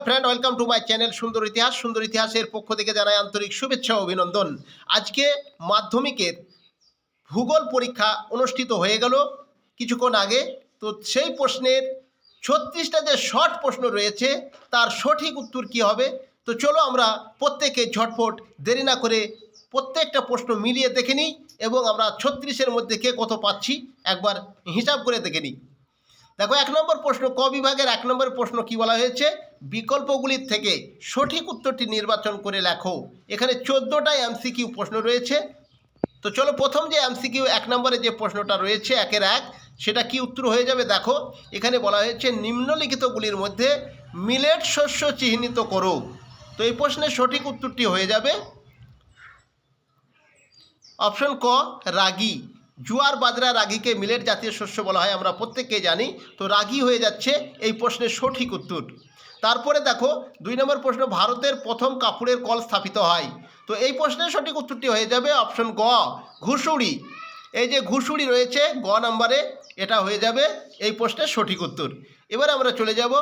Friend welcome to my channel সুন্দর ইতিহাস সুন্দর ইতিহাসের পক্ষ থেকে জানাই আন্তরিক শুভেচ্ছা অভিনন্দন। আজকে মাধ্যমিকের ভূগোল পরীক্ষা অনুষ্ঠিত হয়ে গেল কিছুক্ষণ আগে। তো সেই প্রশ্নের ছত্রিশটা যে শর্ট প্রশ্ন রয়েছে, তার সঠিক উত্তর কি হবে? তো চলো আমরা প্রত্যেকে ঝটফট দেরি না করে প্রত্যেকটা প্রশ্ন মিলিয়ে দেখে নিই এবং আমরা ছত্রিশের মধ্যে কে কত পাচ্ছি একবার হিসাব করে দেখে নিই। দেখো, এক নম্বর প্রশ্ন, ক বিভাগের এক নম্বর প্রশ্ন কি বলা হয়েছে? বিকল্পগুলির থেকে সঠিক উত্তরটি নির্বাচন করে লেখো। এখানে চোদ্দোটা এমসিকিউ প্রশ্ন রয়েছে। তো চলো প্রথম যে এমসিকিউ এক নম্বরে যে প্রশ্নটা রয়েছে, একের এক, সেটা কি উত্তর হয়ে যাবে? দেখো, এখানে বলা হয়েছে, নিম্নলিখিতগুলির মধ্যে মিলেট শস্য চিহ্নিত করো। তো এই প্রশ্নের সঠিক উত্তরটি হয়ে যাবে। অপশন ক, রাগি। জুয়ার বাজরা রাগিকে মিলেট জাতীয় শস্য বলা হয়, আমরা প্রত্যেককেই জানি। তো রাগি হয়ে যাচ্ছে এই প্রশ্নের সঠিক উত্তর। তারপরে দেখো, দুই নম্বর প্রশ্ন, ভারতের প্রথম কাপড়ের কল স্থাপিত হয়। তো এই প্রশ্নের সঠিক উত্তরটি হয়ে যাবে অপশন গ, ঘুষুড়ি। এই যে ঘুষুড়ি রয়েছে, গ নম্বরে এটা হয়ে যাবে এই প্রশ্নের সঠিক উত্তর। এবার আমরা চলে যাব।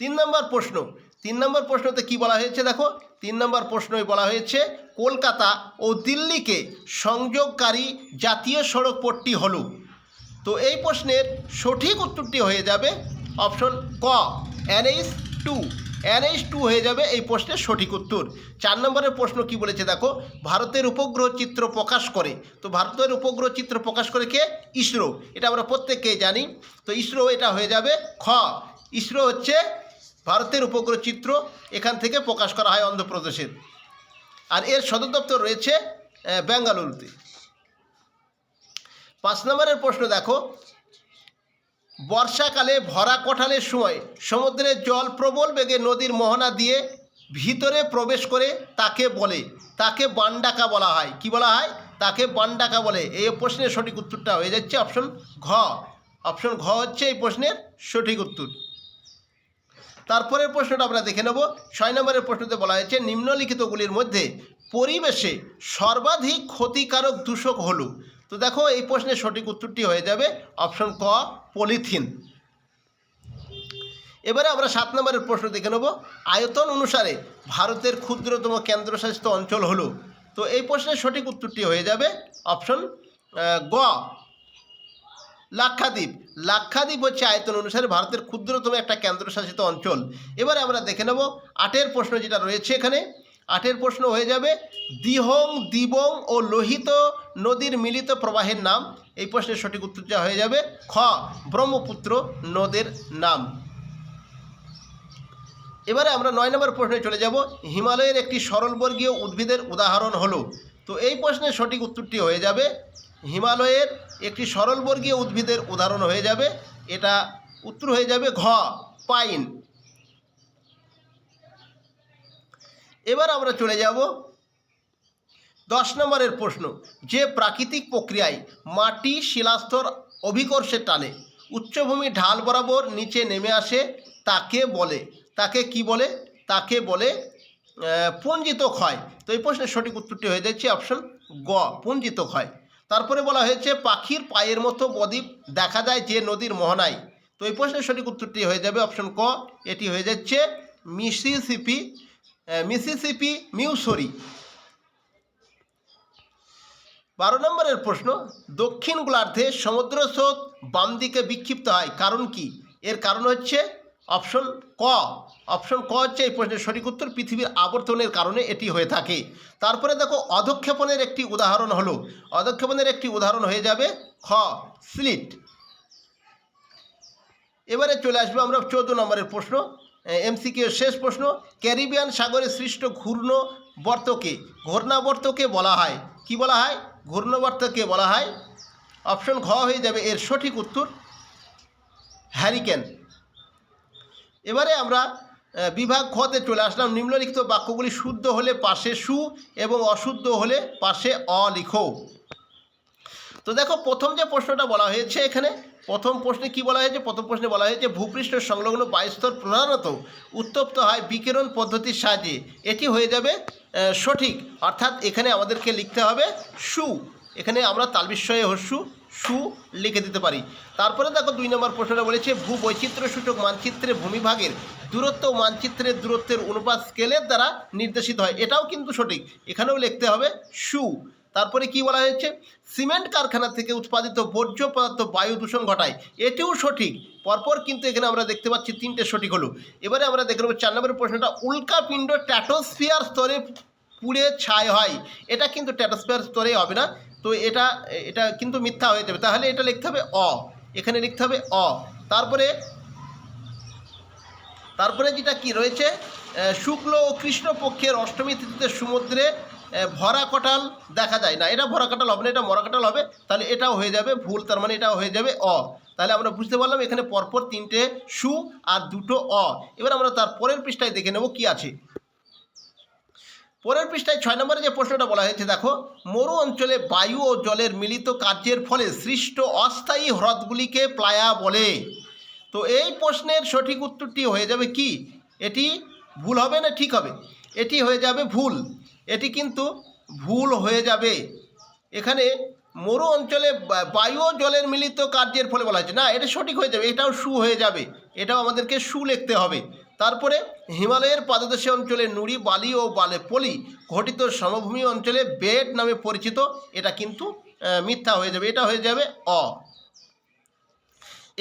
তিন নম্বর প্রশ্ন, তিন নম্বর প্রশ্নতে কি বলা হয়েছে দেখো? তিন নম্বর প্রশ্নই বলা হয়েছে, কলকাতা ও দিল্লিকে সংযোগকারী জাতীয় সড়ক পথটি হলো। তো এই প্রশ্নের সঠিক উত্তরটি হয়ে যাবে অপশন ক, এনএইচ টু। এনএইচ টু হয়ে যাবে এই প্রশ্নের সঠিক উত্তর। চার নম্বরের প্রশ্ন কি বলেছে? দেখো, ভারতের উপগ্রহ চিত্র প্রকাশ করে। তো ভারতের উপগ্রহ চিত্র প্রকাশ করে কে? ইসরো। এটা আমরা প্রত্যেককেই জানি। তো ইসরো এটা হয়ে যাবে খ। ইসরো হচ্ছে ভারতের উপগ্রহ চিত্র এখান থেকে প্রকাশ করা হয় অন্ধ্রপ্রদেশের। আর এর সদর দপ্তর রয়েছে বেঙ্গালুরুতে। পাঁচ নম্বরের প্রশ্ন দেখো। বর্ষাকালে ভরা কঠালের সময় সমুদ্রের জল প্রবল বেগে নদীর মোহনা দিয়ে ভিতরে প্রবেশ করে তাকে বলে, তাকে বানডাকা বলা হয়। কি বলা হয়? তাকে বানডাকা বলে। এই প্রশ্নের সঠিক উত্তরটা হয়ে যাচ্ছে অপশন ঘ। অপশন ঘ হচ্ছে এই প্রশ্নের সঠিক উত্তর। তারপরের প্রশ্নটা আমরা দেখে নেব। ছয় নম্বরের প্রশ্নতে বলা হয়েছে, নিম্নলিখিতগুলির মধ্যে পরিবেশে সর্বাধিক ক্ষতিকারক দূষক হলো। তো দেখো, এই প্রশ্নের সঠিক উত্তরটি হয়ে যাবে অপশন ক, পলিথিন। এবারে আমরা সাত নম্বরের প্রশ্ন দেখে নেব। আয়তন অনুসারে ভারতের ক্ষুদ্রতম কেন্দ্রশাসিত অঞ্চল হলো। তো এই প্রশ্নের সঠিক উত্তরটি হয়ে যাবে অপশন গ। লাক্ষাদ্বীপ। লাক্ষাদ্বীপ হচ্ছে আয়তন অনুসারে ভারতের ক্ষুদ্রতম একটা কেন্দ্রশাসিত অঞ্চল। এবারে আমরা দেখে নেব আটের প্রশ্ন যেটা রয়েছে এখানে। আটের প্রশ্ন হয়ে যাবে, দিহং, দিবং ও লোহিত নদীর মিলিত প্রবাহের নাম। এই প্রশ্নের সঠিক উত্তরটা হয়ে যাবে, খ, ব্রহ্মপুত্র নদের নাম। এবারে আমরা নয় নম্বর প্রশ্নে চলে যাব। হিমালয়ের একটি সরলবর্গীয় উদ্ভিদের উদাহরণ হলো। তো এই প্রশ্নের সঠিক উত্তরটি হয়ে যাবে, হিমালয়ের একটি সরলবর্গীয় উদ্ভিদের উদাহরণ হয়ে যাবে। এটা উত্তর হয়ে যাবে ঘ, পাইন। এবার আমরা চলে যাব দশ নম্বরের প্রশ্ন। যে প্রাকৃতিক প্রক্রিয়ায় মাটি, শিলাস্তর অভিকর্ষের টানে উচ্চভূমি ঢাল বরাবর নিচে নেমে আসে, তাকে বলে, তাকে কি বলে? তাকে বলে পুঞ্জিত ক্ষয় তো এই প্রশ্নের সঠিক উত্তরটি হয়ে যাচ্ছে অপশন গ পুঞ্জিত ক্ষয় তারপরে বলা হয়েছে, পাখির পায়ের মতো বদ্বীপ দেখা যায় যে নদীর মোহনায়। তো এই প্রশ্নের সঠিক উত্তরটি হয়ে যাবে অপশন ক। এটি হয়ে যাচ্ছে মিসিসিপি মিসিসিপি মিউসরি বারো নম্বরের প্রশ্ন, দক্ষিণ গোলার্ধে সমুদ্র স্রোত বাম দিকে বিক্ষিপ্ত হয়, কারণ কি? এর কারণ হচ্ছে অপশন ক। অপশন ক হচ্ছে এই প্রশ্নের সঠিক উত্তর, পৃথিবীর আবর্তনের কারণে এটি হয়ে থাকে। তারপরে দেখো, অধক্ষেপণের একটি উদাহরণ হলো। অধক্ষেপণের একটি উদাহরণ হয়ে যাবে খ, স্লিট। এবারে চলে আসব আমরা চৌদ্দ নম্বরের প্রশ্ন। এমসিকিউ শেষ প্রশ্ন, ক্যারিবিয়ান সাগরে সৃষ্ট ঘূর্ণবর্তকে, ঘূর্ণাবর্তকে বলা হয়। কি বলা হয়? ঘূর্ণবর্তকে বলা হয়। অপশন ঘ হয়ে যাবে এর সঠিক উত্তর, হ্যারিকেন। এবারে আমরা বিভাগ খতে চলে আসলাম। নিম্নলিখিত বাক্যগুলি শুদ্ধ হলে পাশে সু এবং অশুদ্ধ হলে পাশে অ লিখো। তো দেখো, প্রথম যে প্রশ্নটা বলা হয়েছে এখানে, প্রথম প্রশ্নে কি বলা হয়েছে? প্রথম প্রশ্নে বলা হয়েছে, ভূপৃষ্ঠ সংলগ্ন বায়ুস্তর প্রধানত উত্তপ্ত হয় বিকিরণ পদ্ধতির সাহায্যে। এটি হয়ে যাবে সঠিক। অর্থাৎ এখানে আমাদেরকে লিখতে হবে সু। এখানে আমরা তালবিস্ময়ে হস্যু সু লিখে দিতে পারি। তারপরে দেখো, দুই নম্বর প্রশ্নটা বলেছে ভূ সূচক মানচিত্রে ভূমিভাগের দূরত্ব মানচিত্রের দূরত্বের অনুপাত স্কেলের দ্বারা নির্দেশিত হয়। এটাও কিন্তু সঠিক। এখানেও লিখতে হবে সু। তারপরে কি বলা হয়েছে? সিমেন্ট কারখানা থেকে উৎপাদিত বর্জ্য পদার্থ, বায়ু দূষণ ঘটায়। এটিও সঠিক। পরপর কিন্তু এখানে আমরা দেখতে পাচ্ছি তিনটে সঠিক হলো। এবারে আমরা দেখে নেব চার নম্বরের প্রশ্নটা, উল্কাপিণ্ড ট্যাটোস্ফিয়ার স্তরে পুড়ে ছাই হয়। এটা কিন্তু ট্যাটোস্ফিয়ার স্তরে হবে না। তো এটা এটা কিন্তু মিথ্যা হয়ে যাবে। তাহলে এটা লিখতে হবে অ। এখানে লিখতে হবে অ। তারপরে তারপরে যেটা কি রয়েছে? শুক্ল ও কৃষ্ণ পক্ষের অষ্টমী তিথিতে সমুদ্রে ভরা কটাল দেখা যায় না। এটা ভরা কাটাল হবে না, এটা মরা কাটাল হবে, তাহলে এটাও হয়ে যাবে, ভুল তার মানে এটাও হয়ে যাবে অ। তাহলে আমরা বুঝতে পারলাম এখানে পরপর তিনটে সু আর দুটো অ। এবার আমরা তার পরের পৃষ্ঠায় দেখে নেব কি আছে। পরের পৃষ্ঠায় ছয় নম্বরে যে প্রশ্নটা বলা হয়েছে, দেখো, মরু অঞ্চলে বায়ু ও জলের মিলিত কার্যের ফলে সৃষ্ট অস্থায়ী হ্রদগুলিকে প্লায়া বলে। তো এই প্রশ্নের সঠিক উত্তরটি হয়ে যাবে কি? এটি ভুল হবে না ঠিক হবে? এটি হয়ে যাবে ভুল। এটি কিন্তু ভুল হয়ে যাবে। এখানে মরু অঞ্চলে বায়ু জলের মিলিত কার্যের ফলে বলা হয়েছে। না, এটা সঠিক হয়ে যাবে, এটাও সু হয়ে যাবে, এটাও আমাদেরকে সু লিখতে হবে। তারপরে হিমালয়ের পাদদেশে অঞ্চলে নুড়ি, বালি ও বালে পলি ঘটিত সমভূমি অঞ্চলে বেড নামে পরিচিত, এটা কিন্তু মিথ্যা হয়ে যাবে, এটা হয়ে যাবে অ।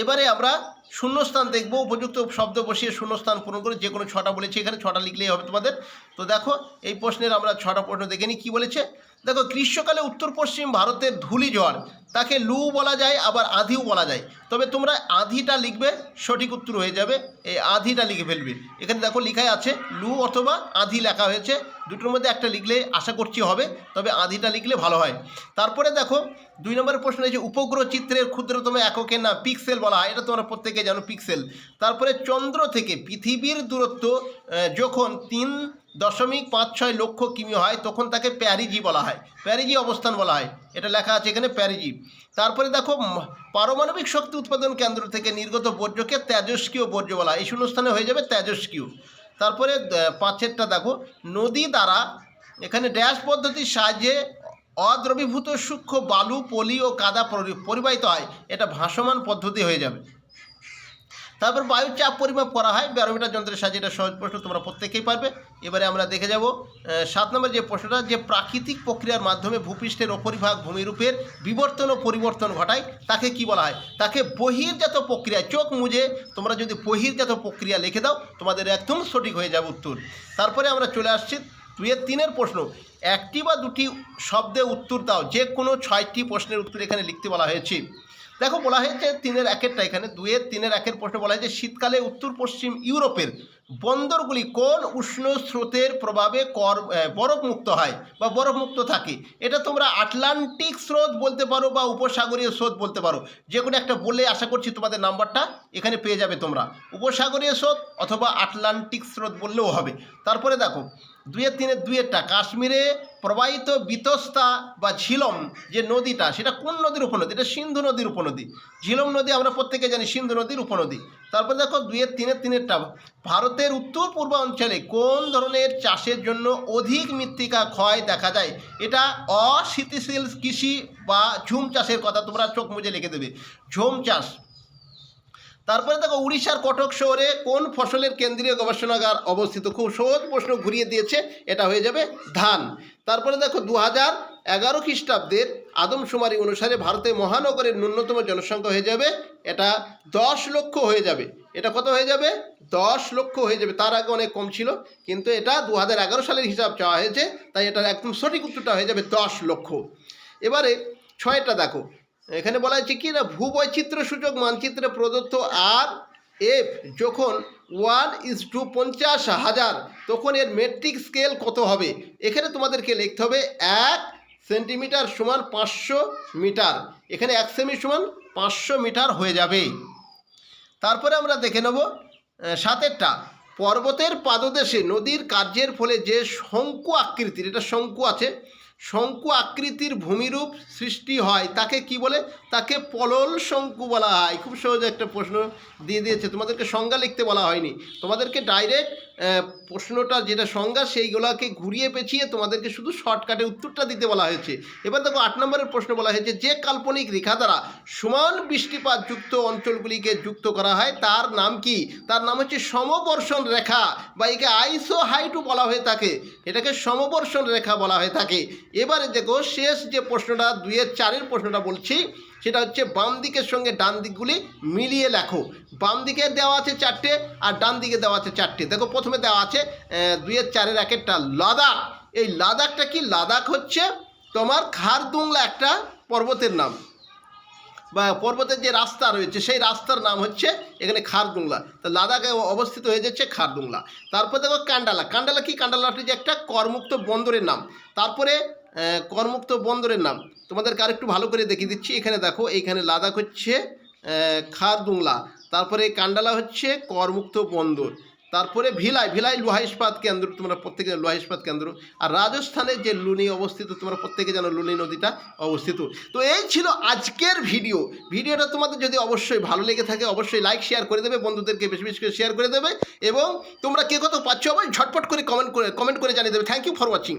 এবারে আমরা শূন্যস্থান দেখব, উপযুক্ত শব্দ বসিয়ে শূন্যস্থান পূরণ করে যে কোনো ছটা বলেছে এখানে, ছটা লিখলেই হবে তোমাদের। তো দেখো, এই প্রশ্নের আমরা ছটা প্রশ্ন দেখে নিই, কী বলেছে? দেখো, গ্রীষ্মকালে উত্তর পশ্চিম ভারতের ধুলি ঝড় তাকে লু বলা যায়, আবার আধিও বলা যায়। তবে তোমরা আধিটা লিখবে, সঠিক উত্তর হয়ে যাবে, এই আধিটা লিখে ফেলবে। এখানে দেখো, লেখাই আছে, লু অথবা আধি লেখা হয়েছে দুটোর মধ্যে একটা লিখলে আশা করছি হবে, তবে আধিটা লিখলে ভালো হয়। তারপরে দেখো, দুই নম্বরের প্রশ্ন রয়েছে, উপগ্রহ চিত্রের ক্ষুদ্রতম এককের নাম পিক্সেল বলা হয়, এটা তোমরা প্রত্যেকে জানো পিক্সেল। তারপরে চন্দ্র থেকে পৃথিবীর দূরত্ব যখন তিন দশমিক পাঁচ ছয় লক্ষ কিমি হয়, তখন তাকে প্যারিজি বলা হয়। প্যারিজি অবস্থান বলা হয়, এটা লেখা আছে এখানে প্যারিজি। তারপরে দেখো পারমাণবিক শক্তি উৎপাদন কেন্দ্র থেকে নির্গত বর্জ্যকে তেজস্ক্রিয় বর্জ্য বলা হয়, এই শূন্যস্থানে হয়ে যাবে তেজস্ক্রিয়। তারপরে পাঁচেরটা দেখো। নদী দ্বারা এখানে ড্যাশ পদ্ধতির সাহায্যে অদ্রবীভূত সূক্ষ্ম বালু, পলি ও কাদা পরি- পরিবাহিত হয়। এটা ভাসমান পদ্ধতি হয়ে যাবে। তারপর বায়ুর চাপ পরিমাপ করা হয়। ব্যারোমিটার যন্ত্রের সাহায্যে এটা সহজ প্রশ্ন, তোমরা প্রত্যেকেই পারবে। এবারে আমরা দেখে যাব সাত নম্বর যে প্রশ্নটা, যে প্রাকৃতিক প্রক্রিয়ার মাধ্যমে ভূপৃষ্ঠের অপরিভাগ ভূমিরূপের বিবর্তন ও পরিবর্তন ঘটায়, তাকে কি বলা হয়? তাকে বহির্জাত প্রক্রিয়া, চোখ মুজে, তোমরা যদি বহির্জাত প্রক্রিয়া লিখে দাও, তোমাদের একদম সঠিক হয়ে যাবে উত্তর। তারপরে আমরা চলে আসছি দুইয়ের তিনের প্রশ্ন। একটি বা দুটি শব্দে উত্তর দাও, যে কোনো ছয়টি প্রশ্নের উত্তর এখানে লিখতে বলা হয়েছে। দেখো বলা হয়েছে তিনের একেরটা এখানে দুয়ের তিনের একের প্রশ্নে বলা হয়েছে শীতকালে উত্তর পশ্চিম ইউরোপের বন্দরগুলি কোন উষ্ণ স্রোতের প্রভাবে কর বরফমুক্ত হয় বা বরফমুক্ত থাকে? এটা তোমরা আটলান্টিক স্রোত বলতে পারো বা উপসাগরীয় স্রোত বলতে পারো। যে কোনো একটা বলে আশা করছি তোমাদের নাম্বারটা এখানে পেয়ে যাবে তোমরা। উপসাগরীয় স্রোত অথবা আটলান্টিক স্রোত বললেও হবে। তারপরে দেখো দুয়ের তিনের দুয়েরটা কাশ্মীরে প্রবাহিত বিতস্তা বা ঝিলম যে নদীটা, সেটা কোন নদীর উপনদী? এটা সিন্ধু নদীর উপনদী। ঝিলম নদী আমরা প্রত্যেকে জানি সিন্ধু নদীর উপনদী। তারপরে দেখো দুয়ের তিনের তিনেরটা ভারতের উত্তর পূর্বাঞ্চলে কোন ধরনের চাষের জন্য অধিক মৃত্তিকা ক্ষয় দেখা যায়? এটা অস্থিতিশীল কৃষি বা ঝুম চাষের কথা তোমরা চোখ মুজে লিখে দেবে। ঝুম চাষ। তারপরে দেখো, উড়িষ্যার কটক শহরে কোন ফসলের কেন্দ্রীয় গবেষণাগার অবস্থিত? খুব সহজ প্রশ্ন ঘুরিয়ে দিয়েছে, এটা হয়ে যাবে ধান। তারপরে দেখো দু হাজার এগারো খ্রিস্টাব্দের আদমশুমারি অনুসারে ভারতে মহানগরের ন্যূনতম জনসংখ্যা হয়ে যাবে, এটা দশ লক্ষ হয়ে যাবে। এটা কত হয়ে যাবে? দশ লক্ষ হয়ে যাবে। তার আগে অনেক কম ছিল, কিন্তু এটা দু হাজার এগারো সালের হিসাব চাওয়া হয়েছে, তাই এটার একদম সঠিক উত্তরটা হয়ে যাবে দশ লক্ষ। এবারে ছয়টা দেখো। এখানে বলা হয়েছে কি না ভূবৈচিত্র্য সূচক মানচিত্রে প্রদত্ত আর এফ যখন ওয়ান ইজ টু পঞ্চাশ হাজার, তখন এর মেট্রিক স্কেল কত হবে? এখানে তোমাদেরকে লিখতে হবে এক সেন্টিমিটার সমান পাঁচশো মিটার। এখানে এক সেমি সমান পাঁচশো মিটার হয়ে যাবে। তারপরে আমরা দেখে নেব সাতেরটা। পর্বতের পাদদেশে নদীর কার্যের ফলে যে শঙ্কু আকৃতির, এটা শঙ্কু আছে, শঙ্কু আকৃতির ভূমিরূপ সৃষ্টি হয়, তাকে কি বলে? তাকে পলল শঙ্কু বলা হয়। খুব সহজ একটা প্রশ্ন দিয়ে দিয়েছে। তোমাদেরকে সংজ্ঞা লিখতে বলা হয়নি। তোমাদেরকে ডাইরেক্ট প্রশ্নটা যেটা সংজ্ঞা, সেইগুলোকে ঘুরিয়ে পেঁচিয়ে তোমাদেরকে শুধু শর্টকাটে উত্তরটা দিতে বলা হয়েছে। এবার দেখো, আট নম্বরের প্রশ্ন বলা হয়েছে, যে কাল্পনিক রেখা দ্বারা সমান বৃষ্টিপাত যুক্ত অঞ্চলগুলিকে যুক্ত করা হয়, তার নাম কি? তার নাম হচ্ছে সমবর্ষণ রেখা, বা একে আইসো হাইটু বলা হয়ে থাকে। এটাকে সমবর্ষণ রেখা বলা হয়ে থাকে। এবারে দেখো, শেষ যে প্রশ্নটা, দুইয়ের চারের প্রশ্নটা বলছি সেটা হচ্ছে বাম দিকের সঙ্গে ডান দিকগুলি মিলিয়ে লেখো। বাম দিকে দেওয়া আছে চারটে আর ডান দিকে দেওয়া আছে চারটে। দেখো প্রথমে দেওয়া আছে দুইয়ের চারের একেরটা লাদাখ। এই লাদাখটা কি? লাদাখ হচ্ছে তোমার খারদুংলা একটা পর্বতের নাম। বা পর্বতের যে রাস্তা রয়েছে, সেই রাস্তার নাম হচ্ছে এখানে খারদুংলা। তো লাদাখে অবস্থিত হয়ে যাচ্ছে খারদুংলা। তারপর দেখো কান্ডালা। কান্ডালা কি? কান্ডালাটি যে একটা করমুক্ত বন্দরের নাম। তারপরে করমুক্ত বন্দরের নাম। তোমাদেরকে আরেকটু ভালো করে দেখিয়ে দিচ্ছি। এখানে দেখো, এইখানে লাদাখ হচ্ছে খারদুংলা। তারপরে কান্ডালা হচ্ছে করমুক্ত বন্দর। তারপরে ভিলাই ভিলাই লোহা ইস্পাত কেন্দ্র, তোমরা প্রত্যেকে লোহা ইস্পাত কেন্দ্র। আর রাজস্থানের যে লুনি অবস্থিত, তোমরা প্রত্যেকে জানো লুনি নদীটা অবস্থিত। তো এই ছিল আজকের ভিডিও। ভিডিওটা তোমাদের যদি অবশ্যই ভালো লেগে থাকে, অবশ্যই লাইক, শেয়ার করে দেবে, বন্ধুদেরকে বেশি বেশি করে শেয়ার করে দেবে। এবং তোমরা কে কত পাচ্ছ, অবশ্যই ঝটপট করে কমেন্ট করে কমেন্ট করে জানিয়ে দেবে। Thank you for watching